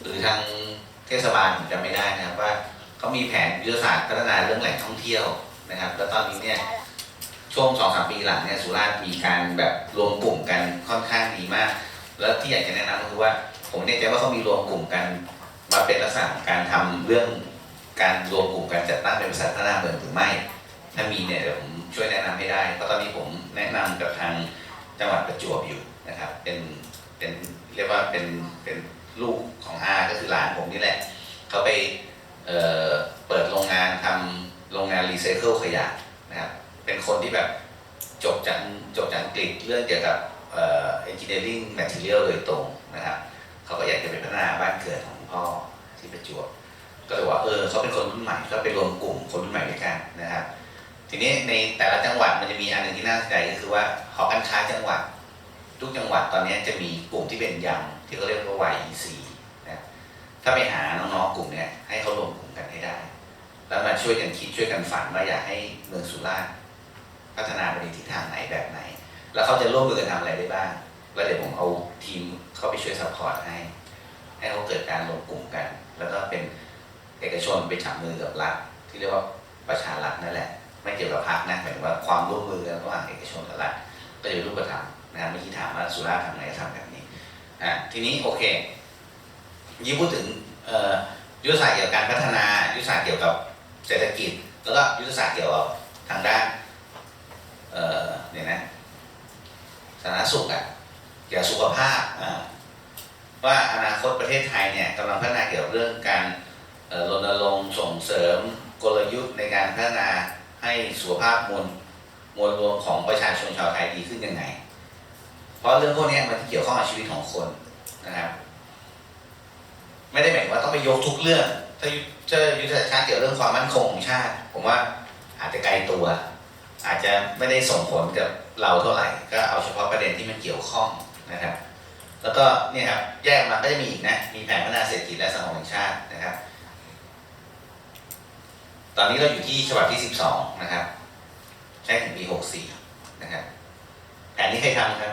หรือทางเทศบาลผมจำไม่ได้นะครับว่าเขามีแผนยุทธศาสตร์พัฒนาเรื่องแหล่งท่องเที่ยวนะครับ แล้วตอนนี้เนี่ยช่วงสองสามปีหลังเนี่ยสุราษฎร์มีการแบบรวมกลุ่มกันค่อนข้างดีมาก แล้วที่อยากจะแนะนำก็คือว่า ผมเนี่ยใจว่าเขามีรวมกลุ่มกันมาเป็นลักษณะการทำเรื่องการรวมกลุ่มกันจัดตั้งเป็นบริษัทพัฒนาเมืองหรือไม่ ถ้ามีเนี่ยเดี๋ยวผมช่วยแนะนำให้ได้เพราะตอนนี้ผมแนะนำกับทางจังหวัดประจวบอยู่นะครับ เป็นเป็นเรียกว่าเป็นเป็น ลูกของอาก็คือหลานผมนี่แหละเขาไปเเปิดโรงงานทำโรงงานรีไซเคิลขยะนะครับเป็นคนที่แบบจบจากจบจากอังกฤษเรื่องเกี่ยวกับเอ่อ engineering material โดยตรงนะครับเขาก็อยากจะไปพัฒนาบ้านเกิดของพ่อที่ประจวบก็เลยว่าเออเขาเป็นคนรุ่นใหม่ก็ไปรวมกลุ่มคนรุ่นใหม่ด้วยกันนะครับทีนี้ในแต่ละจังหวัดมันจะมีอันหนึ่งที่น่าสนใจก็คือว่าหอการค้าจังหวัด ทุกจังหวัดตอนนี้จะมีกลุ่มที่เป็นยัง ที่เขาเรียกว่า YEC นะถ้าไปหาน้องๆกลุ่มเนี้ยให้เขารวมกลุ่มกันให้ได้ แล้วมาช่วยกันคิดช่วยกันฝันว่าอยากให้เมืองสุราษฎร์พัฒนาไปในทิศทางไหนแบบไหน แล้วเขาจะร่วมมือกันทำอะไรได้บ้างแล้วเดี๋ยวผมเอาทีมเข้าไปช่วยซัพพอร์ตให้ ให้เขาเกิดการรวมกลุ่มกัน แล้วก็เป็นเอกชนไปจับมือกับรัฐที่เรียกว่าประชารัฐนั่นแหละ ไม่เกี่ยวกับพรรคนะหมายถึงว่าความร่วมมือกันระหว่างเอกชนกับรัฐก็จะเป็นรูปธรรมนะครับเมื่อกี้ถามว่าสุราษฎร์ทำไงทำแบบนี้ อะทีนี้โอเคยี่พูดถึงยุทธศาสตร์เกี่ยวกับการพัฒนายุทธศาสตร์เกี่ยวกับเศรษฐกิจ แล้วก็ยุทธศาสตร์เกี่ยวกับทางด้านเนี่ยนะสาธารณสุขอะเกี่ยวกับสุขภาพว่าอนาคตประเทศไทยเนี่ยกำลังพัฒนาเกี่ยวกับเรื่องการรณรงค์ส่งเสริมกลยุทธ์ในการพัฒนาให้สุขภาพมวลมวลรวมของประชาชนชาวไทยดีขึ้นยังไง เพราะเรื่องพวกนี้มันเกี่ยวข้องกับชีวิตของคนนะครับ ไม่ได้หมายว่าต้องไปยกทุกเรื่อง ถ้าเจอยุทธศาสตร์ชาติเกี่ยวเรื่องความมั่นคงของชาติ ผมว่าอาจจะไกลตัว อาจจะไม่ได้ส่งผลกับเราเท่าไหร่ ก็เอาเฉพาะประเด็นที่มันเกี่ยวข้องนะครับ แล้วก็เนี่ยครับแยกมาก็จะมีอีกนะ มีแผนพัฒนาเศรษฐกิจและสังคมแห่งชาตินะครับ ตอนนี้เราอยู่ที่ฉบับที่ 12 นะครับใช้ถึงปี 64 นะครับแผนนี้ใครทำครับ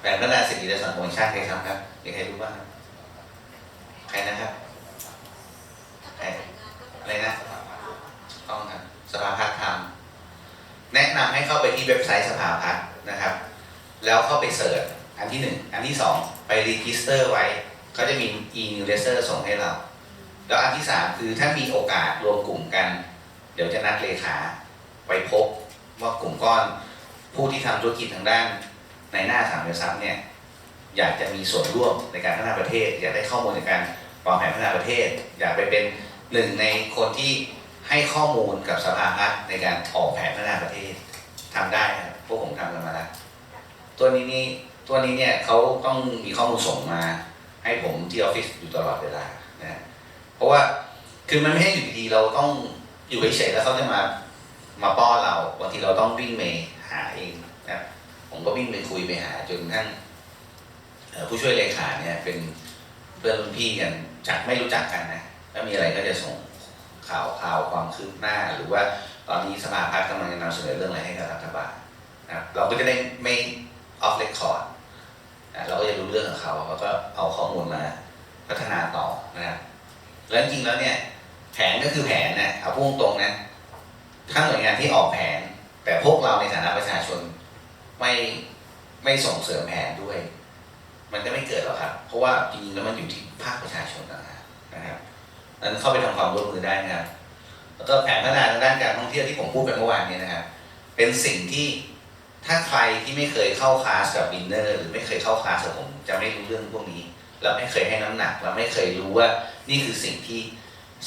แผนพัฒนาเศรษฐกิจและสังคมแห่งชาติใครทำครับมีใครรู้บ้างใครนะครับใครอะไรนะต้องครับสภาพัฒน์ทำแนะนำให้เข้าไปที่เว็บไซต์สภาพัฒน์นะครับ แล้วเข้าไปเสิร์ชอันที่หนึ่งอันที่สองไปรีจิสเตอร์ไว้เขาจะมี e-newsletter ส่งให้เรา แล้วอันที่สามคือถ้ามีโอกาสรวมกลุ่มกัน เดี๋ยวจะนัดเลขาไปพบว่ากลุ่มก้อนผู้ที่ทำธุรกิจทางด้าน ในหน้าสามเดือนซ้ำเนี่ยอยากจะมีส่วนร่วมในการพัฒนาประเทศ อยากได้ข้อมูลในการวางแผนพัฒนาประเทศ อยากไปเป็นหนึ่งในคนที่ให้ข้อมูลกับสภาพัฒน์ในการออกแผนพัฒนาประเทศทำได้นะพวกผมทำกันมาแล้วตัวนี้นี่ตัวนี้เนี่ยเขาต้องมีข้อมูลส่งมาให้ผมที่ออฟฟิศอยู่ตลอดเวลานะเพราะว่าคือมันไม่ให้อยู่ดีเราต้องอยู่เฉยๆแล้วเขาจะมามาป้อนเราบางทีเราต้องวิ่งไปหาเองนะ ผมก็วิ่งไปคุยไปหาจนทั่งผู้ช่วยเลขาเนี่ย เป็นเพื่อนรุ่นพี่กันจากไม่รู้จักกันนะถ้ามีอะไรก็จะส่งข่าวข่าวความคืบหน้า หรือว่าตอนนี้สภาพัฒน์กำลังจะนำเสนอเรื่องอะไรให้กับรัฐบาลนะครับเราก็จะได้ไม่ออฟเรคคอร์ดเราก็จะรู้เรื่องของเขาแล้วก็เอาข้อมูลมาพัฒนาต่อนะครับแล้วจริงๆแล้วเนี่ย แผนก็คือแผนนะเอาพูดตรงนะถ้าหน่วยงานที่ออกแผน แต่พวกเราในฐานะประชาชน ไม่ไม่ส่งเสริมแผนด้วย มันจะไม่เกิดหรอกครับ เพราะว่าจริงๆแล้วมันอยู่ที่ภาคประชาชนนะครับนั้นเข้าไปทำความร่วมมือได้นะครับ แล้วก็แผนพัฒนาทางด้านการท่องเที่ยวที่ผมพูดไปเมื่อวานนี้นะครับเป็นสิ่งที่ถ้าใครที่ไม่เคยเข้าคลาสกับวินเนอร์หรือไม่เคยเข้าคลาสกับผมจะไม่รู้เรื่องพวกนี้แล้วไม่เคยให้น้ำหนักแล้วไม่เคยรู้ว่านี่คือสิ่งที่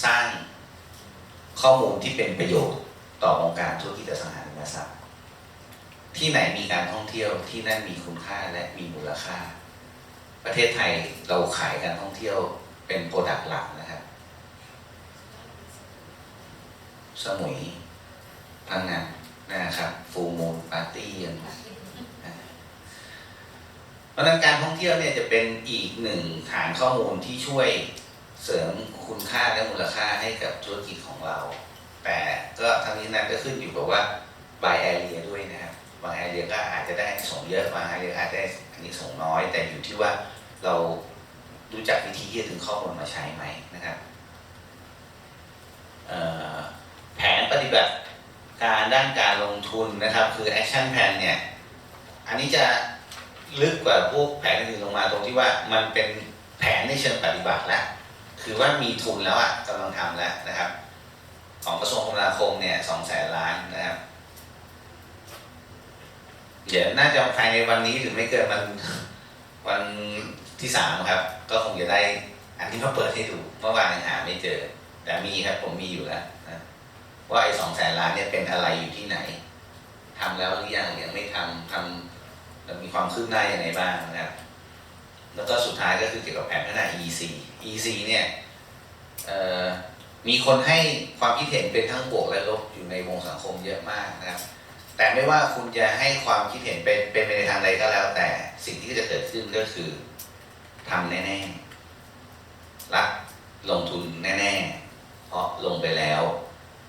สร้างข้อมูลที่เป็นประโยชน์ต่อวงการธุรกิจอสังหาริมทรัพย์ ที่ไหนมีการท่องเที่ยวที่นั่นมีคุณค่าและมีมูลค่า ประเทศไทยเราขายการท่องเที่ยวเป็นโปรดักต์หลักนะครับ สมุยพังงานนะครับฟูมูลปาร์ตี้ยังเพราะนั้นการท่องเที่ยวเนี่ยจะเป็นอีกหนึ่งฐานข้อมูลที่ช่วยเสริมคุณค่าและมูลค่าให้กับธุรกิจของเรา แต่ก็ทั้งนี้นั้นก็ขึ้นอยู่กับว่าบายแอเรียด้วยนะครับ บางแอเรียก็อาจจะได้ส่งเยอะบางแอเรียอาจจะได้อันนี้ส่งน้อย แต่อยู่ที่ว่าเรารู้จักวิธีที่จะดึงข้อมูลมาใช้ไหมนะครับแผนปฏิบัติการด้านการลงทุนนะครับ คือ action plan เนี่ย อันนี้จะลึกกว่าพวกแผนอื่นลงมาตรงที่ว่ามันเป็นแผนในเชิงปฏิบัติแล้วคือว่ามีทุนแล้วอะกำลังทำแล้วนะครับ ของกระทรวงคมนาคมเนี่ยสองแสนล้านนะครับ เดี๋ยวน่าจะภายในวันนี้หรือไม่เกินวันวันที่สามครับ ก็คงจะได้อันที่มาเปิดให้ดูเมื่อวานยังหาไม่เจอ แต่มีครับผมมีอยู่แล้วนะว่าไอ้สองแสนล้านเนี่ยเป็นอะไรอยู่ที่ไหนทำแล้วหรือยังยังไม่ทำทำแล้วมีความคืบหน้าอย่างไรบ้างนะครับแล้วก็สุดท้ายก็คือเกี่ยวกับแผนพัฒนา EC EC เนี่ยมีคนให้ความคิดเห็นเป็นทั้งบวกและลบอยู่ในวงสังคมเยอะมากนะครับ แต่ไม่ว่าคุณจะให้ความคิดเห็นเป็นเป็นไปในทางใดก็แล้ว แต่สิ่งที่จะเกิดขึ้นก็คือทำแน่ๆรับลงทุนแน่ ๆ เพราะลงไปแล้ว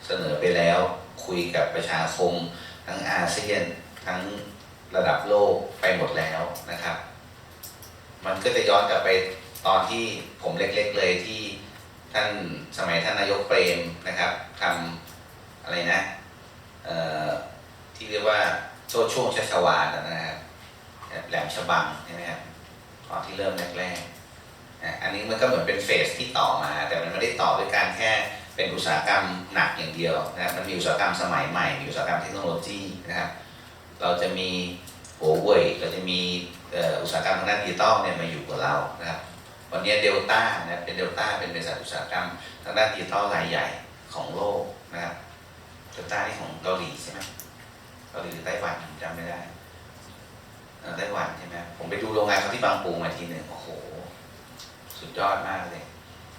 เสนอไปแล้วคุยกับประชาคม ทั้งอาเซียนทั้งระดับโลกไปหมดแล้วนะครับ มันก็จะย้อนกลับไปตอนที่ผมเล็ก ๆ เลยที่ท่านสมัยท่านนายกเปรมนะครับทำอะไรนะเอ่อที่เรียกว่า โชดช่วงชัชวาลนะครับแหลมฉบังใช่ไหมครับตอนที่เริ่มแรกๆนะอันนี้มันก็เหมือนเป็นเฟสที่ต่อมา แต่มันไม่ได้ต่อด้วยการแค่เป็นอุตสาหกรรมหนักอย่างเดียวนะครับมันมีอุตสาหกรรมสมัยใหม่มีอุตสาหกรรมเทคโนโลยีนะครับ เราจะมีหัวเว่ยเราจะมีอุตสาหกรรมทางด้านดิจิตอลเนี่ยมาอยู่กับเรานะครับวันนี้เดลต้านะเป็นเดลต้าเป็นบริษัทอุตสาหกรรมทางด้านดิจิตอลรายใหญ่ของโลกนะครับเดลต้านี่ของเกาหลีใช่ไหม เกาหลีหรือไต้หวันผมจำไม่ได้ไต้หวันใช่ไหมผมไปดูโรงงานเขาที่บางปูมาทีหนึ่งโอ้โห สุดยอดมากเลย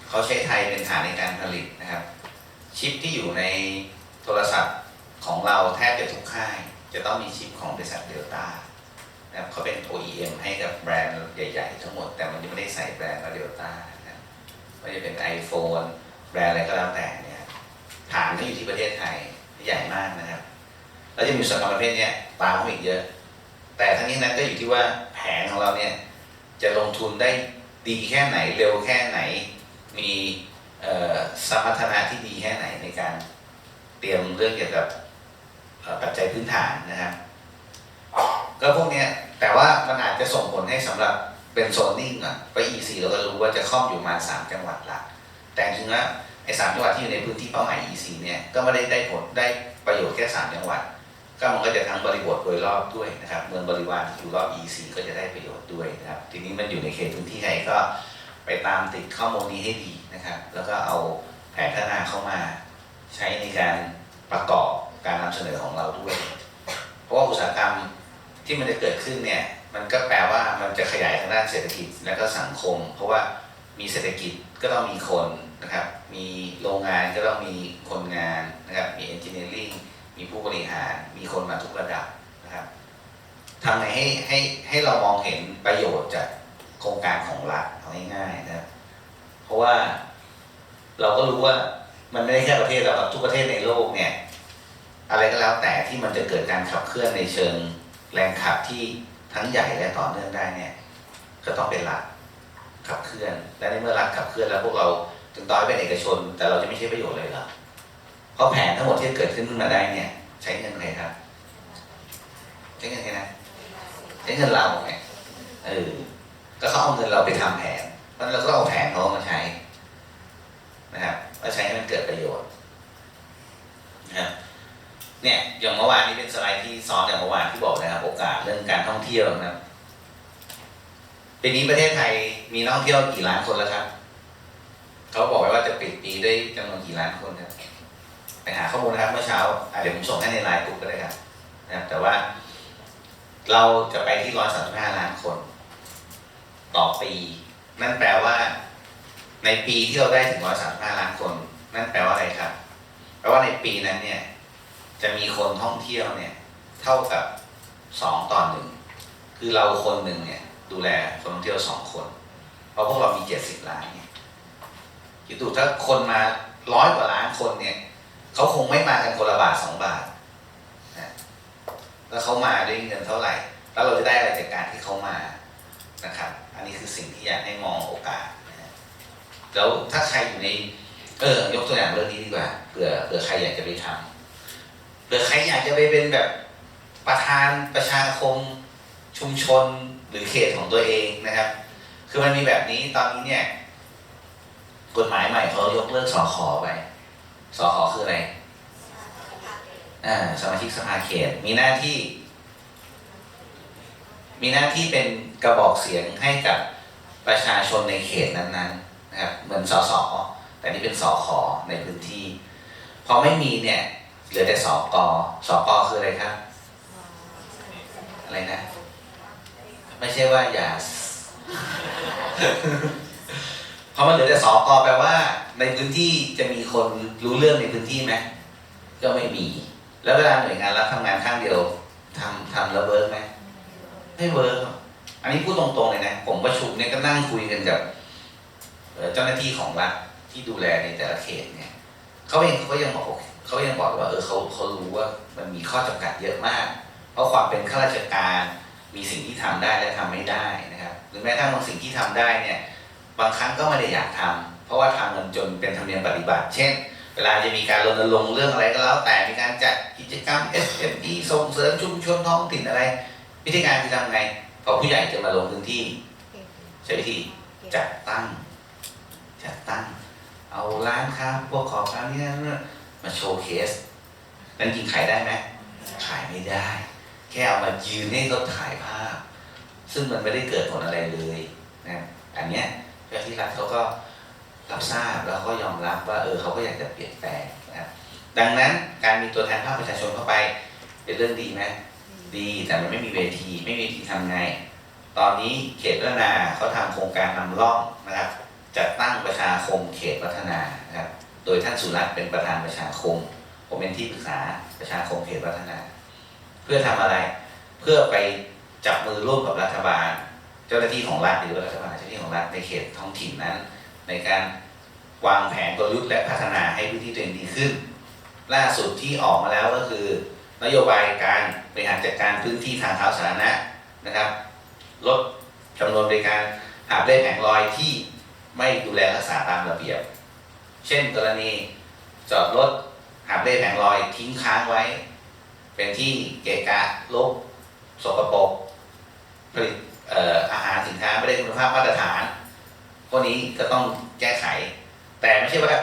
เขาใช้ไทยเป็นฐานในการผลิตนะครับ ชิปที่อยู่ในโทรศัพท์ของเราแทบจะทุกค่าย จะต้องมีชิปของบริษัทเดลต้านะครับเขาเป็น OEM ให้กับแบรนด์ใหญ่ๆ ทั้งหมด แต่มันยังไม่ได้ใส่แบรนด์ว่าเดลต้านะครับไม่ว่าจะเป็น iPhone แบรนด์อะไรก็แล้วแต่เนี่ยฐานก็อยู่ที่ประเทศไทยใหญ่มากนะครับ แล้วจะมีอุตสาหกรรมประเภทนี้ตามมาอีกเยอะ แต่ทั้งนี้นั้นก็อยู่ที่ว่าแผนของเราเนี่ยจะลงทุนได้ดีแค่ไหนเร็วแค่ไหน มีสมรรถนะที่ดีแค่ไหนในการเตรียมเรื่องเกี่ยวกับปัจจัยพื้นฐานนะครับก็พวกนี้แต่ว่ามันอาจจะส่งผลให้สำหรับเป็นโซนนิ่งอะไป EC เราก็รู้ว่าจะครอบอยู่ประมาณสามจังหวัดหลักแต่จริงๆแล้วไอ้สามจังหวัดที่อยู่ในพื้นที่เป้าหมาย EC เนี่ยก็ไม่ได้ได้ผลได้ประโยชน์แค่สามจังหวัด ก็มันก็จะทั้งบริบทโดยรอบด้วยนะครับ เมืองบริวารที่อยู่รอบ EC ก็จะได้ประโยชน์ด้วยนะครับ ทีนี้มันอยู่ในเขตพื้นที่ไหนก็ไปตามติดข้อมูลนี้ให้ดีนะครับ แล้วก็เอาแผนพัฒนาเข้ามาใช้ในการประกอบการนำเสนอของเราด้วย เพราะว่าอุตสาหกรรมที่มันจะเกิดขึ้นเนี่ย มันก็แปลว่ามันจะขยายทางด้านเศรษฐกิจและก็สังคม เพราะว่ามีเศรษฐกิจก็ต้องมีคนนะครับ มีโรงงานก็ต้องมีคนงานนะครับ มีเอนจิเนียริ่ง มีผู้บริหารมีคนมาทุกระดับนะครับทำไงให้ให้ให้เรามองเห็นประโยชน์จากโครงการของรัฐเอาง่ายๆนะครับเพราะว่าเราก็รู้ว่ามันไม่ได้แค่ประเทศเราครับทุกประเทศในโลกเนี่ย อะไรก็แล้วแต่ที่มันจะเกิดการขับเคลื่อนในเชิงแรงขับที่ทั้งใหญ่และต่อเนื่องได้เนี่ย ก็ต้องเป็นรัฐขับเคลื่อน และในเมื่อรัฐขับเคลื่อนแล้วพวกเราถึงต่อให้เป็นเอกชน แต่เราจะไม่ใช่ประโยชน์เลยเหรอ เพราะแผนทั้งหมดที่เกิดขึ้นขึ้นมาได้เนี่ย ใช้เงินใครครับ ใช้เงินใครนะใช้เงินเราไงเออก็เขาเอาเงินเราไปทำแผนเพราะฉะนั้นเราก็เอาแผนเขามาใช้นะครับมาใช้ให้มันเกิดประโยชน์นะครับเนี่ยอย่างเมื่อวานนี้เป็นสไลด์ที่ซ้อนจากเมื่อวานที่บอกนะครับ โอกาสเรื่องการท่องเที่ยวนะครับปีนี้ประเทศไทยมีนักท่องเที่ยวกี่ล้านคนแล้วครับเขาบอกไว้ว่าจะปิดปีด้วยจำนวนกี่ล้านคนครับ ไปหาข้อมูลนะครับเมื่อเช้าอะเดี๋ยวผมส่งให้ในไลน์กลุ่มก็ได้ครับนะแต่ว่าเราจะไปที่ร้อยสามสิบห้าล้านคน ต่อปี นั่นแปลว่า ในปีที่เราได้ถึงร้อยสามสิบห้าล้านคน นั่นแปลว่าอะไรครับ แปลว่าในปีนั้นเนี่ย จะมีคนท่องเที่ยวเนี่ย เท่ากับสองต่อหนึ่งคือเราคนหนึ่งเนี่ย ดูแลคนท่องเที่ยวสองคน เพราะพวกเรามีเจ็ดสิบล้านเนี่ยคิดดูถ้าคนมาร้อยกว่าล้านคนเนี่ย เขาคงไม่มากันคนละบาทสองบาทนะแล้วเขามาด้วยเงินเท่าไหร่ แล้วเราจะได้อะไรจากการที่เขามานะครับ อันนี้คือสิ่งที่อยากให้มองโอกาสแล้วถ้าใครอยู่ใน เออยกตัวอย่างเรื่องนี้ดีกว่าเผื่อเผื่อใครอยากจะไปทำเผื่อใครอยากจะไปเป็นแบบประธานประชาคมชุมชนหรือเขตของตัวเองนะครับ คือมันมีแบบนี้ตอนนี้เนี่ย กฎหมายใหม่เขายกเลิกสอขอไป สอขอคืออะไรอ่าสมาชิกสภาเขตมีหน้าที่ มีหน้าที่เป็นกระบอกเสียงให้กับประชาชนในเขตนั้นๆนะครับเหมือนสสแต่นี่เป็นสอขอในพื้นที่พอไม่มีเนี่ยเหลือแต่สอกอสอกอคืออะไรครับอะไรนะ ไม่ใช่ว่าอย่า พอมันเหลือแต่สอกอแปลว่า ในพื้นที่จะมีคนรู้เรื่องในพื้นที่ไหมก็ไม่มี แล้วเวลาหน่วยงานรับทำงานข้างเดียวทำทำแล้วเวิร์กไหมไม่เวิร์กอันนี้พูดตรงๆเลยนะ ผมประชุมเนี่ยก็นั่งคุยกันกับเจ้าหน้าที่ของรัฐที่ดูแลในแต่ละเขตเนี่ยเขาเองเขายังบอกเขายังบอกว่าเออเขาเขารู้ว่ามันมีข้อจำกัดเยอะมาก เพราะความเป็นข้าราชการมีสิ่งที่ทำได้และทำไม่ได้นะครับหรือแม้กระทั่งบางสิ่งที่ทำได้เนี่ย บางครั้งก็ไม่ได้อยากทำเพราะว่าทำมันจนเป็นธรรมเนียมปฏิบัติ เช่น เวลาจะมีการรณรงค์เรื่องอะไรก็แล้ว แต่มีการจัดกิจกรรม SME ส่งเสริมชุมชนท้องถิ่นอะไร วิธีการคือทำไงพอผู้ใหญ่จะมาลงพื้นที่ ใช้วิธีจัดตั้ง จัดตั้ง เอาร้านค้าพวกขอบการนี้นั่นมาโชว์เคสนั่นจริงขายได้ไหมขายไม่ได้ แค่เอามายืนให้เขาถ่ายภาพ ซึ่งมันไม่ได้เกิดผลอะไรเลยนะอันเนี้ย เจ้าที่รัฐเขาก็รับทราบแล้วก็ยอมรับว่าเออเขาก็อยากจะเปลี่ยนแปลงนะครับดังนั้นการมีตัวแทนภาคประชาชนเข้าไป เป็นเรื่องดีไหมดีแต่มันไม่มีเวทีไม่มีเวทีทำไง ตอนนี้เขตพัฒนาเขาทำโครงการนำร่องนะครับจัดตั้งประชาคมเขตพัฒนานะครับโดยท่านสุรัตน์เป็นประธานประชาคม ผมเป็นที่ปรึกษาประชาคมเขตพัฒนา เพื่อทำอะไร เพื่อไปจับมือร่วมกับรัฐบาล จ้าหน้าที่ของรัฐหรือว่ารัฐบาลเจ้าหน้าที่ของรัฐในเขตท้องถิ่นนั้น ในการวางแผนกลยุทธ์และพัฒนาให้พื้นที่ตัวเองดีขึ้น ล่าสุดที่ออกมาแล้วก็คือ นโยบายการบริหารจัดการพื้นที่ทางเท้าสาธารณะนะครับ ลดจำนวนบริการหาบเล่แผงลอยที่ไม่ดูแลรักษาตามระเบียบ เช่น กรณีจอดรถหาบเล่แผงลอยทิ้งค้างไว้ เป็นที่เกะกะลบสกปรกผลิตเอ่ออาหารสิน คุณภาพมาตรฐานพวกนี้ก็ต้องแก้ไข แต่ไม่ใช่ว่า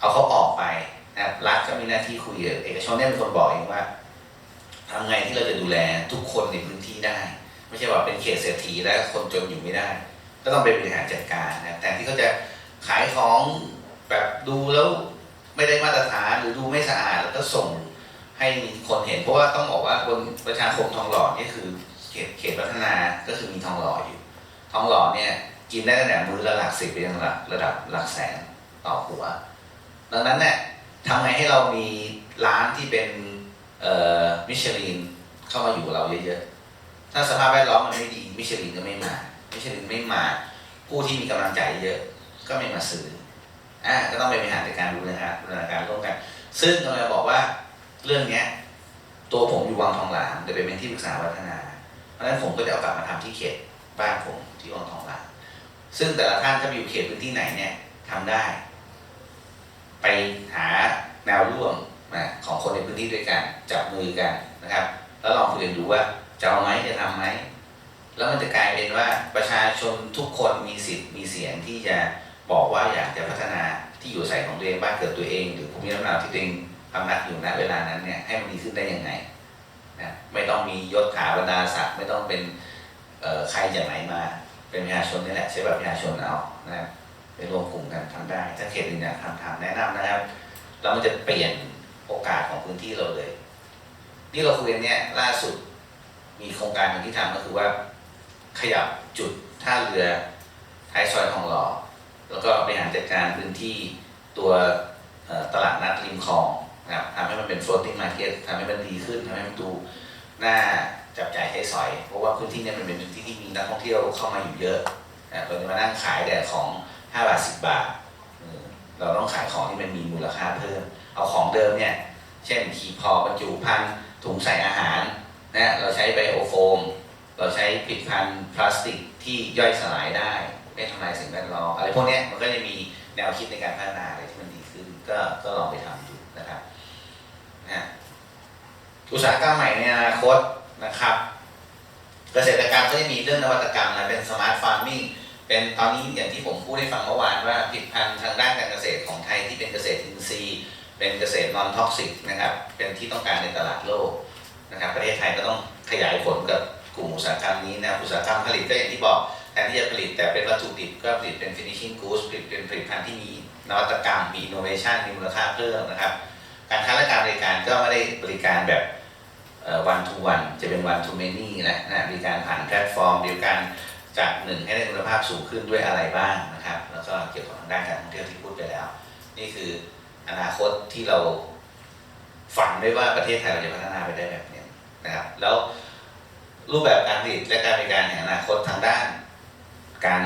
เอาเขาออกไปนะรัฐก็มีหน้าที่คุยเอกชนเนี่ยเป็นคนบอกเองว่าทำไงที่เราจะดูแลทุกคนในพื้นที่ได้ ไม่ใช่ว่าเป็นเขตเศรษฐีแล้วคนจนอยู่ไม่ได้ ก็ต้องไปบริหารจัดการนะแทนที่เขาจะขายของแบบดูแล้วไม่ได้มาตรฐานหรือดูไม่สะอาดแล้วก็ส่งให้คนเห็น เพราะว่าต้องบอกว่าบนประชาคมทองหล่อนี่คือเขตเขตพัฒนาก็คือมีทองหล่ออยู่ ทองหล่อเนี่ยกินได้ตั้งแต่มื้อละหลักสิบไปยังหลักระดับหลักแสนต่อหัว ดังนั้นเนี่ยทำไงให้เรามีร้านที่เป็นมิชลินเข้ามาอยู่กับเราเยอะๆ ถ้าสภาพแวดล้อมมันไม่ดีมิชลินก็ไม่มา มิชลินไม่มาผู้ที่มีกำลังใจเยอะก็ไม่มาซื้ออ่าก็ต้องไปบริหารจัดการบูรณาบูรณาการร่วมกัน ซึ่งกำลังบอกว่าเรื่องเนี้ยตัวผมอยู่วังทองหลางจะไปเป็นที่ปรึกษาวัฒนา เพราะฉะนั้นผมก็จะเอากลับมาทำที่เขต บ้านผมที่วังทองหลางซึ่งแต่ละท่านถ้าไปอยู่เขตพื้นที่ไหนเนี่ยทำได้ ไปหาแนวร่วมนะของคนในพื้นที่ด้วยกันจับมือกันนะครับ แล้วลองคุยกันดูว่าจะเอาไหมจะทำไหมแล้วมันจะกลายเป็นว่าประชาชนทุกคนมีสิทธิ์มีเสียงที่จะบอกว่าอยากจะพัฒนาที่อยู่อาศัยของตัวเองบ้านเกิดตัวเอง หรือภูมิลำเนาที่ตัวเองพำนักอยู่ณเวลานั้นเนี่ยให้มันดีขึ้นได้ยังไงนะไม่ต้องมียศถาบรรดาศักดิ์ไม่ต้องเป็น ใครจากไหนมาเป็นประชาชนนี่แหละใช้แบบประชาชนเอานะครับไปรวมกลุ่มกันทำได้ถ้าเขตอื่นอยากทำทำแนะนำนะครับแล้วมันจะเปลี่ยนโอกาสของพื้นที่เราเลย นี่เราคุยกันเนี่ยล่าสุดมีโครงการหนึ่งที่ทำก็คือว่า ขยับจุดท่าเรือท้ายซอยทองหล่อแล้วก็บริหารจัดการพื้นที่ตัวตลาดนัดริมคลองนะครับทำให้มันเป็น floating market ทำให้มันดีขึ้นทำให้มันดูน่า จับจ่ายใช้สอย เพราะว่าพื้นที่เนี่ยมันเป็นพื้นที่ที่มีนักท่องเที่ยวเข้ามาอยู่เยอะนะเราจะมานั่งขายแต่ของ5บาท10 บาท เราต้องขายของที่มันมีมูลค่าเพิ่ม เอาของเดิมเนี่ย เช่นขีพอบรรจุภัณฑ์ถุงใส่อาหารนะเราใช้ไบโอโฟม เราใช้ผลิตภัณฑ์พลาสติกที่ย่อยสลายได้ไม่ทำลายสิ่งแวดล้อมอะไรพวกเนี้ยมันก็จะมีแนวคิดในการพัฒนาอะไรที่มันดีขึ้น ก็ก็ลองไปทำดูนะครับนะอุตสาหกรรมใหม่ในอนาคต นะครับ เกษตรกรรมก็จะมีเรื่องนวัตกรรมนะเป็นสมาร์ทฟาร์มิงเป็นตอนนี้อย่างที่ผมพูดให้ฟังเมื่อวานว่าผลิตภัณฑ์ทางด้านการเกษตรของไทยที่เป็นเกษตรอินทรีย์ เป็นเกษตรนอนท็อกซิกนะครับเป็นที่ต้องการในตลาดโลกนะครับประเทศไทยก็ต้องขยายผลกับกลุ่มอุตสาหกรรมนี้นะอุตสาหกรรมผลิตก็อย่างที่บอกแทนที่จะผลิตแต่เป็นวัตถุดิบก็ผลิตเป็น finishing goods ผลิตเป็นผลิตภัณฑ์ที่มีนวัตกรรมมี innovation มีมูลค่าเพิ่มนะครับ การค้าและการบริการก็ไม่ได้บริการแบบ วันทูวันจะเป็น one to many นะนะบริการผ่านแพลตฟอร์มเดียวกันจากหนึ่งให้ได้คุณภาพสูงขึ้นด้วยอะไรบ้างนะครับ แล้วก็เกี่ยวกับทางด้านการท่องเที่ยวที่พูดไปแล้ว นี่คืออนาคตที่เราฝันไว้ว่าประเทศไทยเราจะพัฒนาไปได้แบบนี้นะครับ แล้วรูปแบบการผลิตและการบริการในอนาคตทางด้าน การ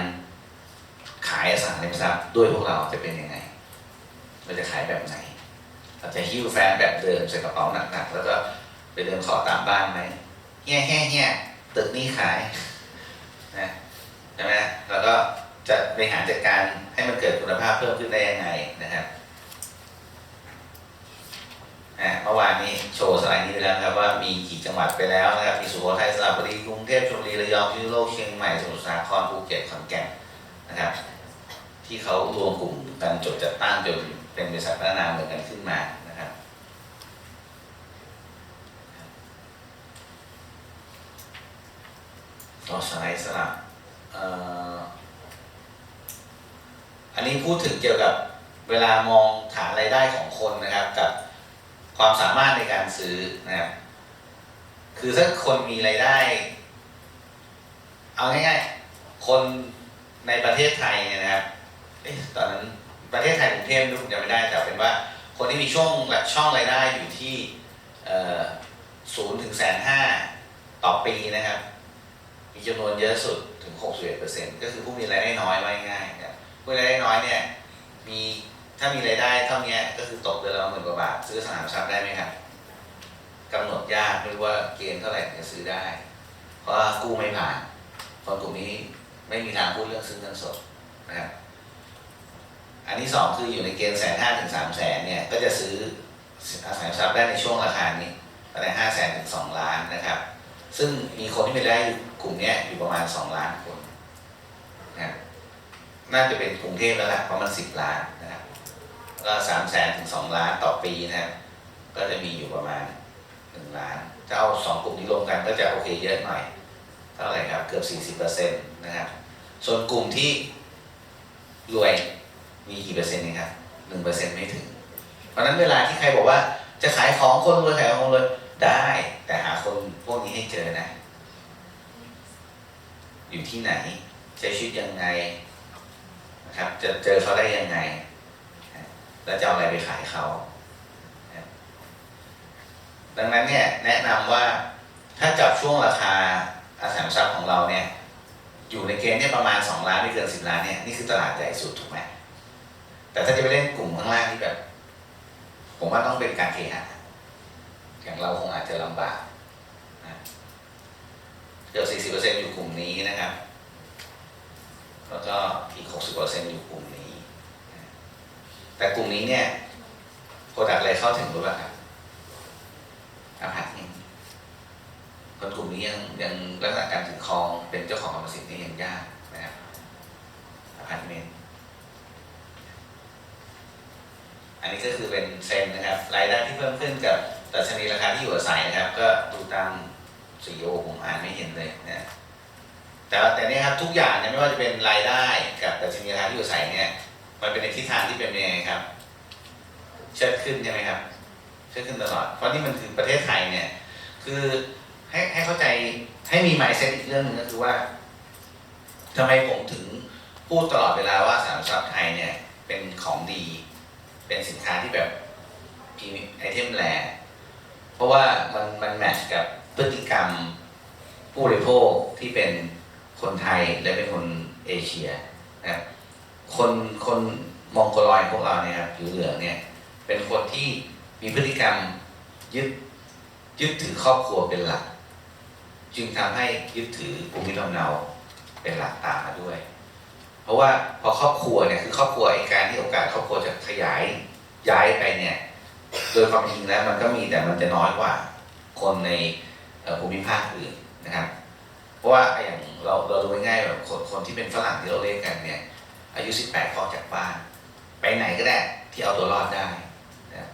ขายอสังหาริมทรัพย์ด้วยพวกเราจะเป็นยังไงเราจะขายแบบไหนเราจะหิ้วแฟนแบบเดิมใส่กระเป๋าหนักๆแล้วก็ ไปเดินขอตามบ้านไหมเฮี้ยเฮี้ยเฮี้ยตึกนี้ขายนะใช่ไหมแล้วก็จะบริหารจัดการให้มันเกิดคุณภาพเพิ่มขึ้นได้ยังไงนะครับอ่าเมื่อวานนี้โชว์สไลด์นี้ไปแล้วครับว่ามีกี่จังหวัดไปแล้วนะครับมีสุโขทัยสระบุรีกรุงเทพชลบุรีระยองพิษณุโลกเชียงใหม่สมุทรสาครภูเก็ตขอนแก่นนะครับ ที่เขารวมกลุ่มกันจดจัดตั้งจนเป็นบริษัทพัฒนาเหมืองกันขึ้นมานะครับ ต่ อสไลด์สลับอันนี้พูดถึงเกี่ยวกับเวลามองฐานรายได้ของคนนะครับกับความสามารถในการซื้อนะครับคือถ้าคนมีรายได้ เอาง่ายๆ คนในประเทศไทยนะครับตอนนั้นประเทศไทยกรุงเทพนึกผมจำไม่ได้แต่เป็นว่า คนที่มีช่วงช่องรายได้อยู่ที่ศูนย์ถึงแสนห้าต่อปีนะครับ มีจำนวนเยอะสุดถึง 61%ก็คือผู้มีรายได้น้อยว่าง่ายๆนะครับผู้มีรายได้น้อยเนี่ยมีถ้ามีรายได้เท่านี้ก็คือตกเดือนละหมื่นกว่าบาท ซื้อสนามชับได้ไหมครับกำหนดยากไม่รู้ว่าเกณฑ์เท่าไหร่ถึงจะซื้อได้ เพราะกู้ไม่ผ่านคนกลุ่มนี้ไม่มีทางพูดเรื่องซื้อเงินสดนะครับอันที่สองคืออยู่ในเกณฑ์แสนห้าถึงสามแสนเนี่ยก็จะซื้ออสังหาริมทรัพย์ได้ในช่วงราคานี้ตั้งแต่ห้าแสนถึงสองล้านนะครับ ซึ่งมีคนที่มีรายได้อยู่ กลุ่มเนี้ยอยู่ประมาณสองล้านคนนะน่าจะเป็นกรุงเทพแล้วล่ะเพราะมันสิบล้านนะครับก็สามแสนถึงสองล้านต่อปีนะครับก็จะมีอยู่ประมาณหนึ่งล้านถ้าเอาสองกลุ่มนี้รวมกันก็จะโอเคเยอะหน่อยเท่าไหร่ครับเกือบสี่สิบเปอร์เซ็นต์นะครับ ส่วนกลุ่มที่รวยมีกี่เปอร์เซ็นต์เองครับหนึ่งเปอร์เซ็นต์ไม่ถึง เพราะฉะนั้นเวลาที่ใครบอกว่าจะขายของคนรวยขายของคนรวยได้ แต่หาคนพวกนี้ให้เจอนะ อยู่ ที่ไหน ใช้ชีวิตยังไงนะครับ จะเจอเขาได้ยังไง แล้วจะเอาอะไรไปขายเขาดังนั้นเนี่ยแนะนำว่าถ้าจับช่วงราคาอสังหาริมทรัพย์ของเราเนี่ย อยู่ในเกณฑ์เนี่ยประมาณ 2 ล้านไม่เกิน 10 ล้านเนี่ยนี่คือตลาดใหญ่สุดถูกไหมแต่ถ้าจะไปเล่นกลุ่มข้างล่างที่แบบ ผมว่าต้องเป็นการเคหะอย่างเราคงอาจจะลำบากนะเกือบ40%อยู่กลุ่มนี้นะครับ แล้วก็อีก 60%อยู่กลุ่มนี้ แต่กลุ่มนี้เนี่ยโปรดักต์อะไรเข้าถึงรู้ป่ะครับอาหารเนี่คนกลุ่มนี้ยังยังลักษณะการถือครองเป็นเจ้าของกรรมสิทธิ์นี่ยังยากนะครับอาพาร์ตเมนต์อันนี้ก็คือเป็นเซนนะครับ รายได้ที่เพิ่มขึ้นกับดัชนีราคาที่อยู่อาศัยนะครับ ก็ดูตามสีโอผมอ่านไม่เห็นเลยนะ แต่แต่นี่ครับทุกอย่างเนี่ยไม่ว่าจะเป็นรายได้กับดัชนีราคาที่อยู่อาศัยเนี่ยมันเป็นในทิศทางที่เป็นยังไงครับ เชิดขึ้นใช่ไหมครับ เชิดขึ้นตลอด เพราะนี่มันคือประเทศไทยเนี่ย คือให้ให้เข้าใจให้มีหมายเซตอีกเรื่องหนึ่งก็คือว่าทำไมผมถึงพูดตลอดเวลาว่าสามทรัพย์ไทยเนี่ย เป็นของดี เป็นสินค้าที่แบบพีไอเทมแรเพราะว่ามันมันแมทช์กับพฤติกรรมผู้บริโภคที่เป็น คนไทยและเป็นคนเอเชียนะครับคนคนมองโกลอยพวกเราเนี่ยครับผิวเหลืองเนี่ยเป็นคนที่มีพฤติกรรมยึดยึดถือครอบครัวเป็นหลัก จึงทำให้ยึดถือภูมิลำเนาเป็นหลักตามมาด้วย เพราะว่าพอครอบครัวเนี่ยคือครอบครัวไอ้การที่โอกาสครอบครัวจะขยายย้ายไปเนี่ยโดยความจริงแล้วมันก็มีแต่มันจะน้อยกว่า คนในภูมิภาคอื่นนะครับ ราะว่าอย่างเราเราดูง่ายแบบคนคนที่เป็นฝรั่งที่เราเรียกกันเนี่ย อายุ 18ออกจากบ้าน ไปไหนก็ได้ที่เอาตัวรอดได้นะ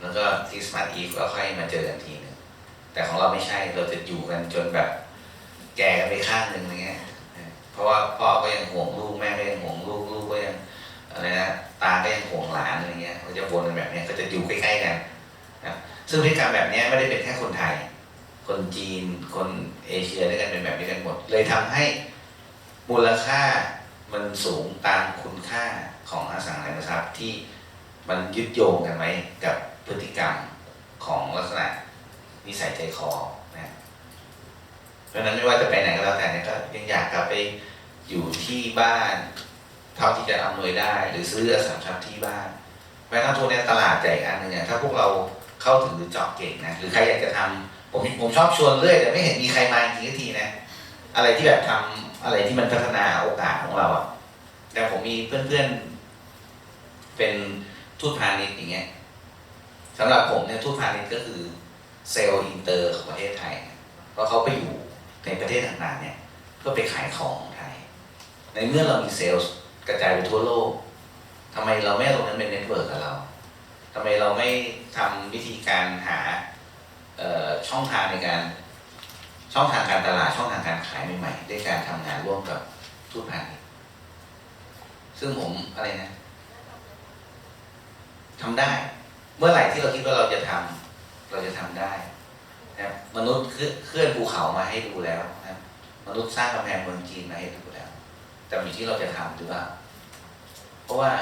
แล้วก็คริสต์มาสอีฟก็ค่อยมาเจอกันทีหนึงแต่ของเราไม่ใช่เราจะอยู่กันจนแบบแก่กันไปข้างหนึ่งอะไรเงี้ยเพราะว่าพ่อก็ยังห่วงลูกแม่ก็ยังห่วงลูกลูกก็ยังอะไรนะตาก็ยังห่วงหลานอะไรเงี้ยก็จะวนกันแบบเนี้ยก็จะอยู่ใกล้ๆกันนะซึ่งพฤติกรรมแบบเนี้ยไม่ได้เป็นแค่คนไทย คนจีน คนเอเชียด้วยกันเป็นแบบนี้กันหมด เลยทำให้มูลค่ามันสูงตามคุณค่าของอสังหาริมทรัพย์ที่มันยึดโยงกันไหมกับพฤติกรรมของลักษณะนิสัยใจคอนะเพราะฉะนั้นไม่ว่าจะไปไหนก็แล้วแต่เนี่ยก็ยังอยากกลับไปอยู่ที่บ้าน เท่าที่จะอำนวยได้ หรือซื้ออสังหาริมทรัพย์ที่บ้านแม้กระทั่งตัวเนี้ยตลาดใหญ่อันหนึ่งเนี่ยถ้าพวกเราเข้าถึงหรือเจาะเก่งนะหรือใครอยากจะทำ ผมผมชอบชวนเรื่อยแต่ไม่เห็นมีใครมาจริงๆทีนะ อะไรที่แบบทำอะไรที่มันพัฒนาโอกาสของเราอะแต่ผมมีเพื่อนๆ เป็นทูตพาณิชย์อย่างเงี้ยสำหรับผมเนี่ยทูตพาณิชย์ก็คือเซลล์อินเตอร์ของประเทศไทย เพราะเขาไปอยู่ในประเทศต่างๆเนี่ยเพื่อไปขายของไทย ในเมื่อเรามีเซลล์กระจายไปทั่วโลกทำไมเราไม่ตรงนั้นเป็นเน็ตเวิร์กกับเราทำไมเราไม่ทำวิธีการหา ช่องทางในการช่องทางการตลาดช่องทางการขายใหม่ๆด้วยการทำงานร่วมกับทูตพาณิชย์ซึ่งผมอะไรนะทำได้ เมื่อไหร่ที่เราคิดว่าเราจะทำเราจะทำได้นะมนุษย์เคลื่อนภูเขามาให้ดูแล้วนะมนุษย์สร้างกำแพงเมืองจีนมาให้ดูแล้ว แต่อยู่ที่เราจะทำหรือเปล่าเพราะว่า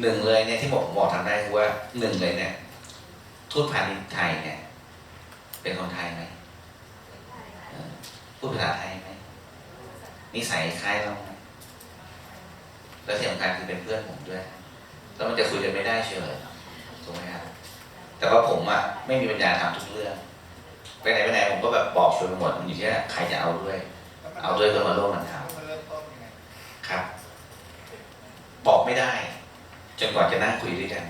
หนึ่งเลยเนี่ยที่ผมบอกทำได้คือว่าหนึ่งเลยเนี่ยทูตพาณิชย์ไทยเนี่ย เป็นคนไทยไหมเออพูดภาษาไทยไหมนิสัยคล้ายเราไหมแล้วที่สำคัญคือเป็นเพื่อนผมด้วยแล้วมันจะคุยกันไม่ได้เชียวเลยถูกไหมครับแต่ว่าผมอะไม่มีปัญญาทำทุกเรื่องไปไหนไปไหนผมก็แบบบอกชวนไปหมดมันอยู่ที่ใครจะเอาด้วย เอาด้วยก็มาร่วมกันทมันเริ่มต้นยังไงำครับ บอกไม่ได้ จนกว่าจะนั่งคุยด้วยกัน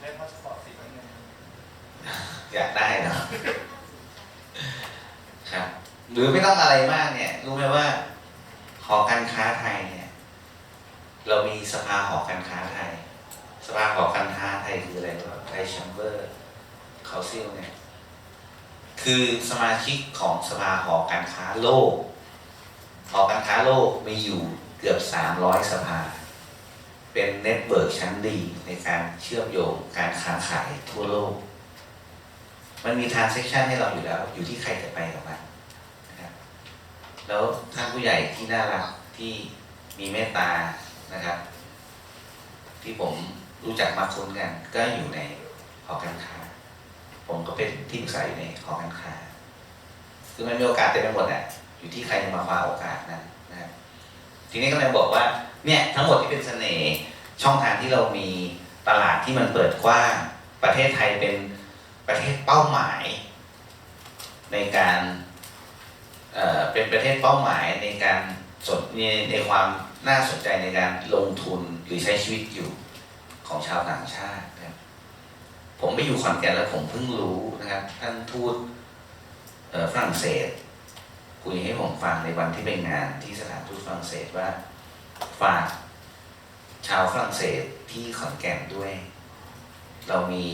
เล่นพาสปอร์ตสีน้ำเงิน อยากได้เนาะครับ หรือไม่ต้องอะไรมากเนี่ย รู้ไหมว่า หอการค้าไทยเนี่ย เรามีสภาหอการค้าไทย สภาหอการค้าไทยคืออะไรวะไทยแชมเบอร์เขาซิลเนี่ย คือสมาชิกของสภาหอการค้าโลก หอการค้าโลกมีอยู่เกือบสามร้อยสภา เป็นเน็ตเวิร์กชั้นดีในการเชื่อมโยงการค้าขายทั่วโลก มันมี transaction ให้เราอยู่แล้ว อยู่ที่ใครจะไปกับมันนะครับ แล้วท่านผู้ใหญ่ที่น่ารักที่มีเมตตานะครับ ที่ผมรู้จักมาคุ้นกัน ก็อยู่ในหอการค้า ผมก็เป็นที่ปรึกษาอยู่ในหอการค้า คือมันมีโอกาสเต็มไปหมดแหละอยู่ที่ใครจะมาคว้าโอกาสนั้นนะครับทีนี้ก็เลยบอกว่าเนี่ยทั้งหมดที่เป็นเสน่ห์ช่องทางที่เรามีตลาดที่มันเปิดกว้าง ประเทศไทยเป็น ประเทศเป้าหมาย ในการเเป็นประเทศเป้าหมายในการสนในในความน่าสนใจในการลงทุนหรือใช้ชีวิตอยู่ของชาวต่างชาตินะครับผมไปอยู่ขอนแก่นแล้วผมเพิ่งรู้นะครับ ท่านทูตฝรั่งเศสคุยให้ผมฟังในวันที่ไปงานที่สถานทูตฝรั่งเศสว่าฝากชาวฝรั่งเศสที่ขอนแก่นด้วย เรามี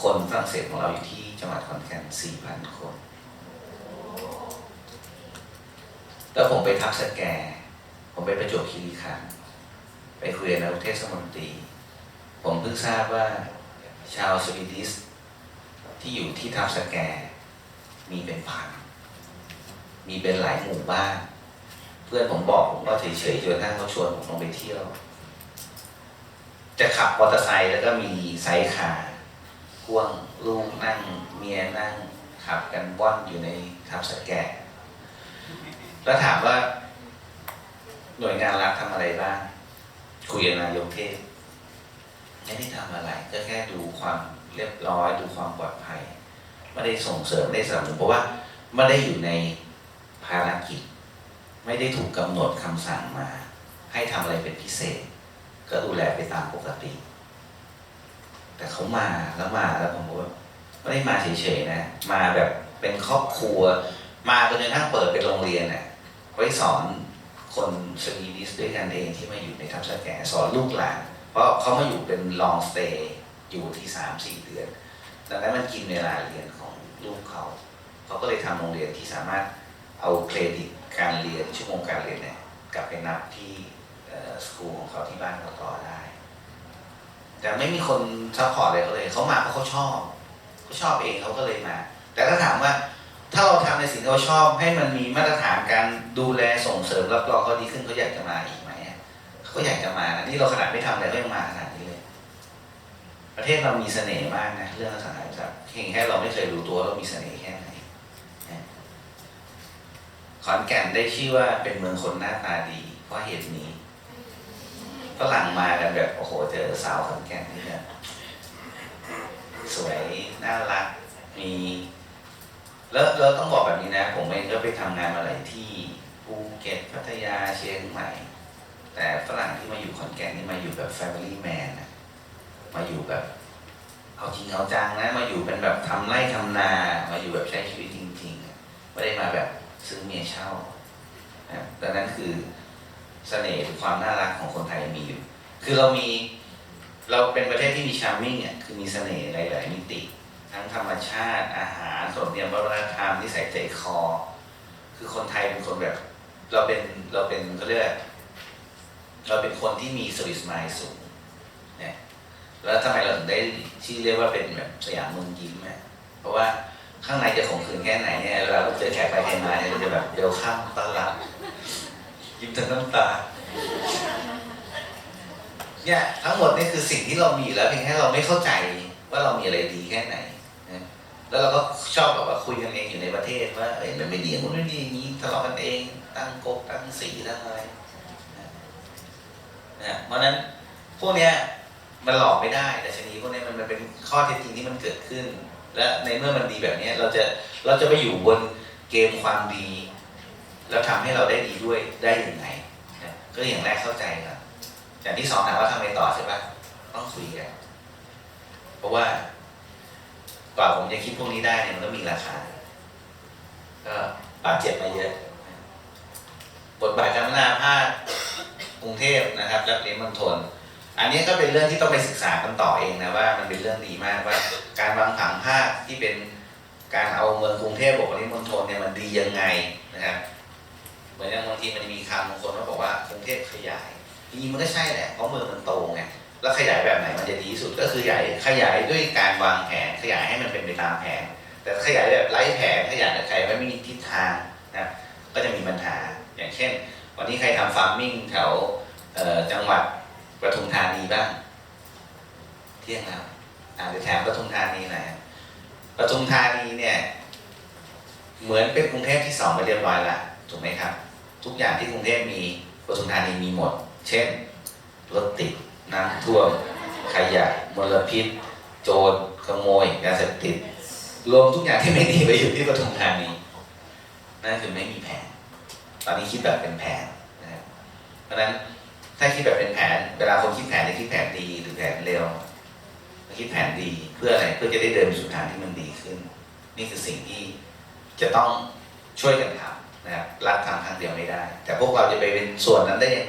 คนฝรั่งเศสของเราอยู่ที่จังหวัดขอนแก่น4,000 คน แล้วผมไปทับสแก ผมไปประจวบคีรีขันธ์ไปคุยกับนายกเทศมนตรี ผมเพิ่งทราบว่าชาวสวีดิสที่อยู่ที่ทับสแก มีเป็นพัน มีเป็นหลายหมู่บ้าน เพื่อนผมบอกผมก็เฉยๆจนทั่งเขาชวนผมลงไปเที่ยว จะขับมอเตอร์ไซค์แล้วก็มีไซส์คาร์ พ่วงลูกนั่งเมียนั่งขับกันว่อนอยู่ในทับสแกนแล้วถามว่า หน่วยงานรัฐทำอะไรบ้าง คุยกับนายกเทศไม่ได้ทำอะไร ก็แค่ดูความเรียบร้อย ดูความปลอดภัยไม่ได้ส่งเสริมไม่ได้สนับสนุนเพราะว่าไม่ได้อยู่ในภารกิจไไม่ได้ถูกกำหนดคำสั่งมา ให้ทำอะไรเป็นพิเศษ ก็ดูแลไปตามปกติ แต่เขามาแล้วมาแล้วผมกว่าไม่ได้มาเฉยๆนะ มาแบบเป็นครอบครัว มาจนกระทั่งเปิดเป็นโรงเรียนน่ะไว้สอนคนสวีดิสด้วยกันเองที่มาอยู่ในทับสแกสอนลูกหลาน เพราะเขามาอยู่เป็นลองสเตย์อยู่ที่สามสี่เดือน ดังนั้นมันกินเวลาเรียนของลูกเขาเขาก็เลยทำโรงเรียนที่สามารถเอาเครดิตการเรียนชั่วโมงการเรียนเนี่ยกลับไปนับที่สคูลของเขาที่บ้านเขาต่อได้ แต่ไม่มีคนซัพพอร์ตอะไรเขาเลยเขามาเพราะเขาชอบเขาชอบเองเขาก็เลยมา แต่ถ้าถามว่าถ้าเราทำในสิ่งที่เขาชอบให้มันมีมาตรฐานการดูแลส่งเสริมรับรองเขาดีขึ้นเขาอยากจะมาอีกไหมเขาก็อยากจะมานะนี่เราขนาดไม่ทำอะไรก็ยังมาขนาดนี้เลย ประเทศเรามีเสน่ห์มากนะเรื่องสังหาริมทรัพย์เพียงแค่เราไม่เคยรู้ตัวเรามีเสน่ห์แค่ไหนขอนแก่นได้ชื่อว่าเป็นเมืองคนหน้าตาดีเพราะเหตุนี้ ฝรั่งมากันแบบโอ้โหเจอสาวขอนแก่นนี่แบบสวยน่ารักมีแล้วเราต้องบอกแบบนี้นะ ผมเองก็ไปทำงานมาหลายที่ภูเก็ตพัทยาเชียงใหม่ แต่ฝรั่งที่มาอยู่ขอนแก่นนี่มาอยู่แบบ Family Man นะมาอยู่แบบเอาจริงเอาจังนะมาอยู่เป็นแบบทำไร่ทำนา มาอยู่แบบใช้ชีวิตจริงๆไม่ได้มาแบบซื้อเมียเช่านะดังนั้นคือ เสน่ห์หรือความน่ารักของคนไทยมีอยู่ คือเรามีเราเป็นประเทศที่มีชาร์มมิ่งอะคือมีเสน่ห์หลาย ๆ มิติ ทั้งธรรมชาติอาหารสมเนียมวัฒนธรรมที่ใส่ใจคอ คือคนไทยเป็นคนแบบ เราเป็นเราเป็นเขาเรียกเราเป็นคนที่มีสวิสมายสูงเนี่ยแล้วทำไมเราถึงได้ชื่อเรียกว่าเป็นแบบสยามเมืองยิ้มเนี่ยเพราะว่าข้างในจะขมขืนแค่ไหนเนี่ยเวลาเราเจอแขกไปแขกมาเนี่ยเราจะแบบเดลข้ามต้อนรับ ยิ้มทั้งน้ำตา เนี่ยทั้งหมดนี่คือสิ่งที่เรามีแล้วเพียงแค่เราไม่เข้าใจว่าเรามีอะไรดีแค่ไหนนะแล้วเราก็ชอบแบบว่าคุยกันเองอยู่ในประเทศว่าเอ้ยมันไม่ดีอย่างนู้นไม่ดีอย่างนี้ทะเลาะกันเอง ตั้งกกตั้งสีตั้งอะไรนะเพราะนั้นพวกเนี้ยมันหลอกไม่ได้ แต่ชนีพวกเนี้ยมันมันเป็นข้อเท็จจริงที่มันเกิดขึ้น และในเมื่อมันดีแบบเนี้ยเราจะเราจะไปอยู่บนเกมความดี แล้วทำให้เราได้ดีด้วยได้ยังไงนะก็อย่างแรกเข้าใจครับอย่างที่สองถามว่าทำไมต่อใช่ปะต้องคุยกันเพราะว่ากว่าผมจะคิดพวกนี้ได้เนี่ยมันต้องมีราคาก็บาดเจ็บมาเยอะบทบาทการพัฒนาภาคกรุงเทพนะครับและปริมณฑลอันนี้ก็เป็นเรื่องที่ต้องไปศึกษากันต่อเองนะว่ามันเป็นเรื่องดีมากว่า การวางผังภาคที่เป็นการเอาเมืองกรุงเทพบวกปริมณฑลเนี่ยมันดียังไงนะครับ เหมือนอย่างบางทีมันจะมีคำบางคนเขาบอกว่ากรุงเทพขยายจริงๆมันก็ใช่แหละเพราะเมืองมันโตไงแล้วขยายแบบไหนมันจะดีที่สุดก็คือขยายขยายด้วยการวางแผนขยายให้มันเป็นไปตามแผน แต่ขยายแบบไร้แผนขยายแบบใครไม่มีทิศทางนะก็จะมีปัญหาอย่างเช่น วันนี้ใครทำฟาร์มมิ่งแถวจังหวัดปทุมธานีบ้าง เที่ยงแล้วอ่าเดี๋ยวแถมปทุมธานีหน่อยปทุมธานีเนี่ย เหมือนเป็นกรุงเทพที่สองไปเรียบร้อยละถูกไหมครับ ทุกอย่างที่กรุงเทพมีปทุมธานีมีหมด เช่น รถติดน้ำท่วมขยะมลพิษ โจรขโมยยาเสพติด รวมทุกอย่างที่ไม่ดีไปอยู่ที่ปทุมธานีนั่นคือไม่มีแผน ตอนนี้คิดแบบเป็นแผนนะครับเพราะฉะนั้นถ้าคิดแบบเป็นแผน เวลาคนคิดแผนจะคิดแผนดีหรือแผนเร็วคิดแผนดีเพื่ออะไรเพื่อจะได้เดินไปสู่ทางที่มันดีขึ้น นี่คือสิ่งที่จะต้องช่วยกันทำ นะครับรักทำทางเดียวไม่ได้ แต่พวกเราจะไปเป็นส่วนนั้นได้ยังไง